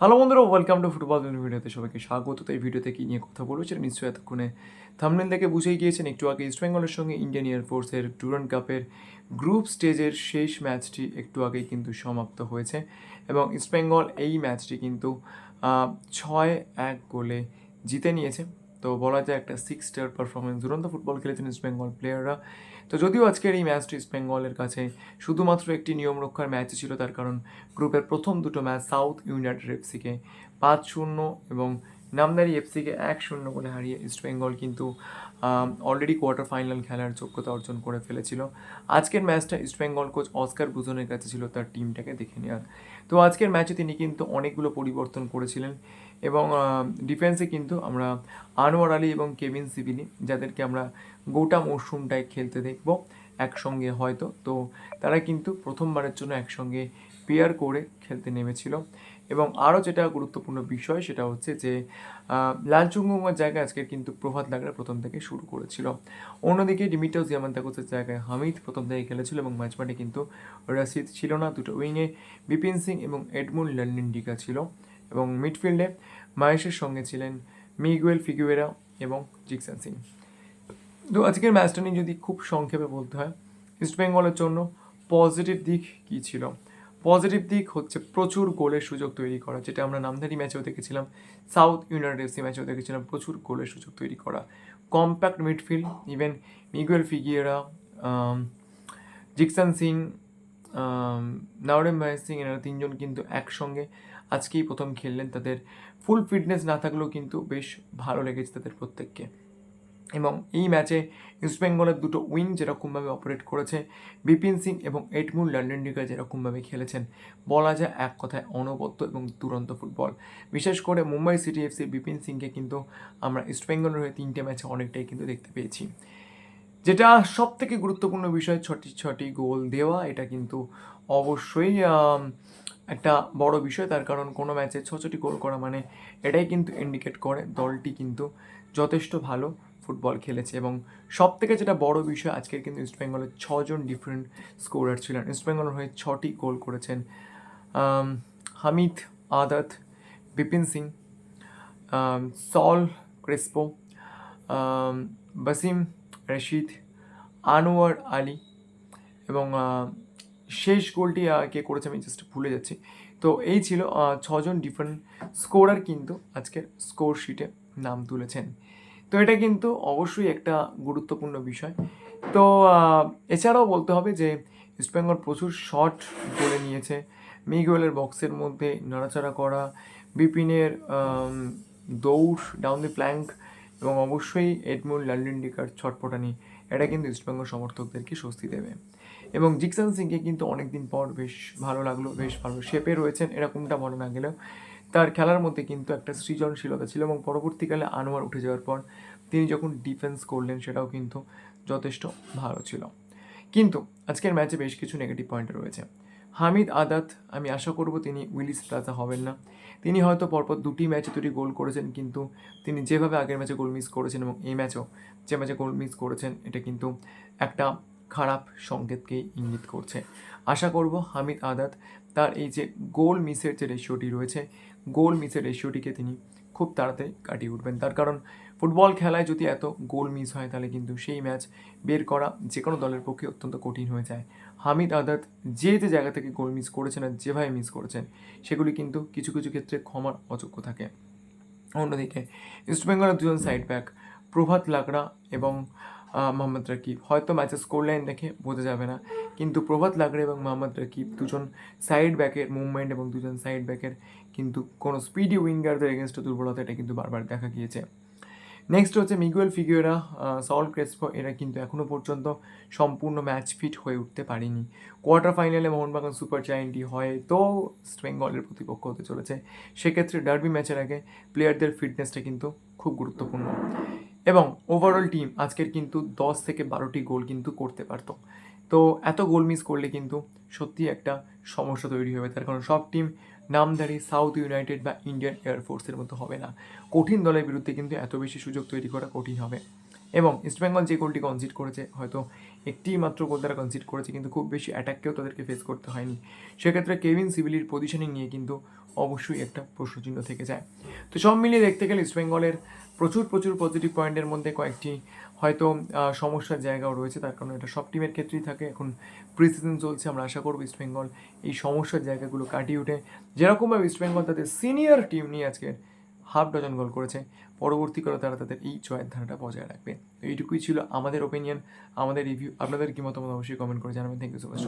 Hello বন্ধুরা welcome to football ভিডিওতে সবাইকে স্বাগত। এই ভিডিওতে কি নিয়ে কথা বলেছেন নিশ্চয়ই এতক্ষণে থামনেল থেকে বুঝেই গিয়েছেন। একটু আগে ইস্ট বেঙ্গলের সঙ্গে ইন্ডিয়ান এয়ারফোর্সের টুরান কাপের গ্রুপ স্টেজের শেষ ম্যাচটি একটু আগেই কিন্তু সমাপ্ত হয়েছে এবং ইস্ট বেঙ্গল এই ম্যাচটি কিন্তু ছয় এক গোলে জিতে নিয়েছে। তো বলা যায় একটা সিক্স স্টার পারফরমেন্স দুরন্ত ফুটবল খেলেছেন ইস্ট বেঙ্গল প্লেয়াররা তো যদিও আজকের এই ম্যাচটি ইস্ট বেঙ্গলের কাছে শুধুমাত্র একটি নিয়ম রক্ষার ম্যাচ ছিল, তার কারণ গ্রুপের প্রথম দুটো ম্যাচ সাউথ ইউনাইটেড এফসিকে পাঁচ শূন্য এবং নামদারি এফসিকে এক শূন্য বলে হারিয়ে ইস্ট বেঙ্গল কিন্তু অলরেডি কোয়ার্টার ফাইনাল খেলার যোগ্যতা অর্জন করে ফেলেছিল। আজকের ম্যাচটা ইস্ট বেঙ্গল কোচ অস্কার বুজনের কাছে ছিল, তার টিমটাকে দেখে নেওয়ার। তো আজকের ম্যাচে তিনি কিন্তু অনেকগুলো পরিবর্তন করেছিলেন এবং ডিফেন্সে কিন্তু আমরা আনোয়ার আলী এবং কেভিন সিবিলি, যাদেরকে আমরা গোটা মরশুমটায় খেলতে দেখব একসঙ্গে হয়তো। তো তারা কিন্তু প্রথমবারের জন্য একসঙ্গে পেয়ার করে খেলতে নেমেছিল। এবং আরও যেটা গুরুত্বপূর্ণ বিষয় সেটা হচ্ছে যে লালচুঙ্গুমার জায়গায় আজকে কিন্তু প্রভাত লাগরা প্রথম থেকে শুরু করেছিল। অন্যদিকে ডিমিটাস ইয়ামান্তাকোসের জায়গায় হামিদ প্রথম থেকে খেলেছিল এবং মাঝমাঠে কিন্তু রশিদ ছিল না। দুটো উইংয়ে বিপিন সিং এবং এডমুন লন্ডনডিকা ছিল এবং মিডফিল্ডে মাহেশের সঙ্গে ছিলেন মিগুয়েল ফিগুয়েরা এবং জিকসন সিং। তো আজকের ম্যাচটা নিয়ে যদি খুব সংক্ষেপে বলতে হয় ইস্ট বেঙ্গলের জন্য পজিটিভ দিক কী ছিল? পজিটিভ দিক হচ্ছে প্রচুর গোলের সুযোগ তৈরি করা, যেটা আমরা নামধারী ম্যাচেও দেখেছিলাম। সাউথ ইউনাইটেড এফসি ম্যাচেও দেখেছিলাম, প্রচুর গোলের সুযোগ তৈরি করা। Compact midfield even Miguel Figueira Jeakson Singh Naorem ভাই সিং এনারা তিনজন কিন্তু একসঙ্গে আজকেই প্রথম খেললেন। তাদের ফুল ফিটনেস না থাকলেও কিন্তু বেশ ভালো লেগেছে তাদের প্রত্যেককে। এবং এই ম্যাচে ইস্ট বেঙ্গলের দুটো উইং যেরকমভাবে অপারেট করেছে, বিপিন সিং এবং এডমুন লন্ডনডিকা যেরকমভাবে খেলেছেন, বলা যায় এক কথায় অনবদ্য এবং দুরন্ত ফুটবল। বিশেষ করে মুম্বাই সিটি এফসির বিপিন সিংকে কিন্তু আমরা ইস্ট বেঙ্গলের হয়ে তিনটে ম্যাচে অনেকটাই কিন্তু দেখতে পেয়েছি। যেটা সব থেকে গুরুত্বপূর্ণ বিষয়, ছটি ছটি গোল দেওয়া, এটা কিন্তু অবশ্যই একটা বড় বিষয়। তার কারণ কোনো ম্যাচে ছ ছটি গোল করা মানে এটাই কিন্তু ইন্ডিকেট করে দলটি কিন্তু যথেষ্ট ভালো। ফুটবল খেলেছে এবং সব থেকে যেটা বড় বিষয়, আজকের কিন্তু ইস্ট বেঙ্গলের ছজন ডিফারেন্ট স্কোরার ছিলেন। ইস্ট বেঙ্গলের হয়ে ছটি গোল করেছেন। Hamid, Ahadad, Bipin Singh Saul Crespo Bassim Rashid, Anwar Ali এবং শেষ গোলটি কে করেছে আমি জাস্ট ভুলে যাচ্ছি। তো এই ছিল ছজন ডিফারেন্ট স্কোরার কিন্তু আজকের স্কোর শিটে নাম তুলেছেন। তো এটা কিন্তু অবশ্যই একটা গুরুত্বপূর্ণ বিষয়। তো এছাড়াও বলতে হবে যে ইস্টবেঙ্গল প্রচুর শট গোলে নিয়েছে। মিগুয়েলের বক্সের মধ্যে নাড়াচাড়া করা, বিপিনের দৌড় ডাউন দি প্ল্যাঙ্ক এবং অবশ্যই এডমুন লান্ডেন্ডিকার ছটপটানি, এটা কিন্তু ইস্টবেঙ্গল সমর্থকদেরকে স্বস্তি দেবে। এবং জিকসন সিংকে কিন্তু অনেকদিন পর বেশ ভালো লাগল, বেশ ভালো শেপে রয়েছেন, এরকমটা বলা না গেলেও। তার খেলার মধ্যে কিন্তু একটা সৃজনশীলতা ছিল এবং পরবর্তীকালে আনোয়ার উঠে যাওয়ার পর তিনি যখন ডিফেন্স করলেন, সেটাও কিন্তু যথেষ্ট ভালো ছিল। কিন্তু আজকের ম্যাচে বেশ কিছু নেগেটিভ পয়েন্ট রয়েছে। হামিদ আদাত, আমি আশা করব তিনি উইলিস প্লাজা হবেন না। তিনি হয়তো পরপর দুটি ম্যাচে দুটি গোল করেছেন, কিন্তু তিনি যেভাবে আগের ম্যাচে গোল মিস করেছেন এবং এই ম্যাচেও যে ম্যাচে গোল মিস করেছেন, এটা কিন্তু একটা খারাপ সংকেতকেই ইঙ্গিত করছে। আশা করব হামিদ আদাত তার এই যে গোল মিসের যে রেশিওটি রয়েছে, গোল মিসের রেশিওটিকে তিনি খুব তাড়াতাড়ি কাটিয়ে উঠবেন। তার কারণ ফুটবল খেলায় যদি এত গোল মিস হয়, তাহলে কিন্তু সেই ম্যাচ বের করা যে কোনো দলের পক্ষে অত্যন্ত কঠিন হয়ে যায়। হামিদ আদাত যে যে জায়গা থেকে গোল মিস করেছেন আর যেভাবে মিস করেছেন, সেগুলি কিন্তু কিছু কিছু ক্ষেত্রে ক্ষমার অযোগ্য থাকে। অন্যদিকে ইস্টবেঙ্গলের দুজন সাইড ব্যাক প্রভাত লাগড়া এবং মোহাম্মদ রাকিব। হয়তো ম্যাচের স্কোর লাইন দেখে বোঝা যাবে না। কিন্তু প্রভাত লাগড়ে এবং মোহাম্মদ রাকিব দুজন সাইড ব্যাকের মুভমেন্ট এবং দুজন সাইড ব্যাকের কিন্তু কোনো স্পিডি উইঙ্গারদের এগেনস্টে দুর্বলতা এটা কিন্তু বারবার দেখা গিয়েছে। নেক্সট হচ্ছে মিগুয়েল ফিগুয়েরা সল ক্রেসপো। এরা কিন্তু এখনও পর্যন্ত সম্পূর্ণ ম্যাচ ফিট হয়ে উঠতে পারেনি। কোয়ার্টার ফাইনালে মোহনবাগান সুপার জায়েন্টই হয়তো ইস্ট বেঙ্গলের প্রতিপক্ষ হতে চলেছে। সেক্ষেত্রে ডার্বি ম্যাচের আগে প্লেয়ারদের ফিটনেসটা কিন্তু খুব গুরুত্বপূর্ণ। এবং ওভারঅল টিম আজকের কিন্তু দশ থেকে বারোটি গোল কিন্তু করতে পারতো। তো এত গোল মিস করলে কিন্তু সত্যি একটা সমস্যা তৈরি হবে। তার কারণ সব টিম নামধারী সাউথ ইউনাইটেড বা ইন্ডিয়ান এয়ারফোর্সের মতো হবে না। কঠিন দলের বিরুদ্ধে কিন্তু এত বেশি সুযোগ তৈরি করা কঠিন হবে। এবং ইস্টবেঙ্গল যে গোলটি কনসিড করেছে, হয়তো একটি মাত্র গোল তারা কনসিড করেছে, কিন্তু খুব বেশি অ্যাটাককেও তাদেরকে ফেস করতে হয়নি। সেক্ষেত্রে কেভিন সিভিলির পজিশনিং নিয়ে কিন্তু অবশ্যই একটা প্রশ্নচিহ্ন থেকে যায়। তো সব মিলিয়ে দেখতে গেলে ইস্টবেঙ্গলের প্রচুর প্রচুর পজিটিভ পয়েন্টের মধ্যে কয়েকটি হয়তো সমস্যার জায়গাও রয়েছে। তার কারণ এটা সব টিমের ক্ষেত্রেই থাকে। এখন প্রিসিজন চলছে, আমরা আশা করব ইস্টবেঙ্গল এই সমস্যার জায়গাগুলো কাটিয়ে উঠে। যেরকমভাবে ইস্টবেঙ্গল তাদের সিনিয়র টিম নিয়ে আজকে হাফ ডজন গোল করেছে পরবর্তীকালে তারা তাদের এই জয়ের ধারাটা বজায় রাখবে। তো এইটুকুই ছিল আমাদের ওপিনিয়ন আমাদের রিভিউ আপনাদের কি মতামত অবশ্যই কমেন্ট করে জানাবেন। Thank you so much